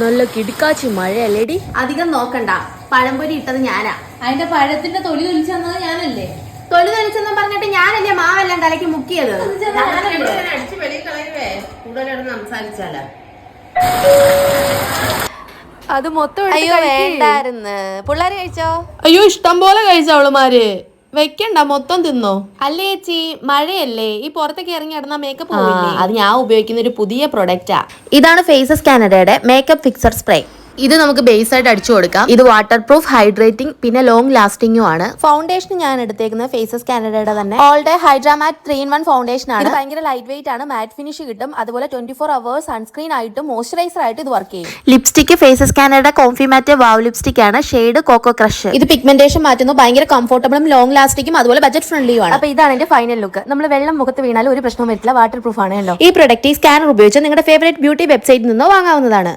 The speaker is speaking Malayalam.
നല്ല കിടിക്കാച്ചി മഴയല്ലേടി? അധികം നോക്കണ്ട. പഴംപൊരി ഇട്ടത് ഞാനാ. അതിന്റെ പഴത്തിന്റെ തൊലി തൊലിച്ചു തന്നത് ഞാനല്ലേ? തൊലി തൊലിച്ചെന്ന് പറഞ്ഞിട്ട് ഞാനല്ലേ മാവെല്ലാം തലയ്ക്ക് മുക്കിയത്? അത് മൊത്തം അയ്യോ വേണ്ടായിരുന്നു. പിള്ളേര് കഴിച്ചോ? അയ്യോ ഇഷ്ടം പോലെ കഴിച്ച അവളുമാര് വെക്കണ്ട മൊത്തം തിന്നോ. അല്ലേ ചേച്ചി? മഴയല്ലേ? ഈ പുറത്തേക്ക് ഇറങ്ങി നടന്ന മേക്കപ്പ് അത് ഞാൻ ഉപയോഗിക്കുന്ന ഒരു പുതിയ പ്രൊഡക്റ്റാ ഇതാണ് ഫേസസ് കാനഡയുടെ മേക്കപ്പ് ഫിക്സർ സ്പ്രേ ഇത് നമുക്ക് ബേസ് ആയിട്ട് അടിച്ചു കൊടുക്കാം. ഇത് വാട്ടർ പ്രൂഫ് ഹൈഡ്രേറ്റിംഗ് പിന്നെ ലോങ് ലാസ്റ്റിംഗും ആണ്. ഫൗണ്ടേഷൻ ഞാൻ എടുത്തേക്കുന്നത് ഫേസസ് കാനഡയുടെ തന്നെ. All day hydramatte three in one foundation ആണ്. ഇത് ഭയങ്കര ലൈറ്റ് വെയിറ്റ് ആണ്. മാറ്റ് ഫിനിഷ് കിട്ടും. അതുപോലെ ട്വന്റി ഫോർ അവേഴ്സ് സൺസ്ക്രീൻ ആയിട്ടും മോയ്സ്ചറൈസർ ആയിട്ട് ഇത് വർക്ക് ചെയ്യും. Lipstick Faces Canada comfy matte wow lipstick ആണ്. ഷെയ്ഡ് കോക്കോ ക്രഷ് ഇത് പിഗ്മെന്റേഷൻ മാറ്റുന്നു. ഭയങ്കര കംഫർട്ടബിളും ലോങ് ലാസ്റ്റിക്കും അതുപോലെ ബജറ്റ് ഫ്രണ്ട്ലിയും ആണ്. അപ്പൊ ഇതാണ് എന്റെ ഫൈനൽ ലുക്ക് നമ്മൾ വെള്ളം മുഖത്ത് വീണാലും ഒരു പ്രശ്നവും വരില്ല. വാട്ടർ പ്രൂഫ് ആണ് ഈ പ്രൊഡക്റ്റ് ഈ സ്കാനർ ഉപയോഗിച്ച് നിങ്ങളുടെ ഫേവറേറ്റ് ബ്യൂട്ടി വെബ്സൈറ്റിൽ നിന്നോ വാങ്ങാവുന്നതാണ്.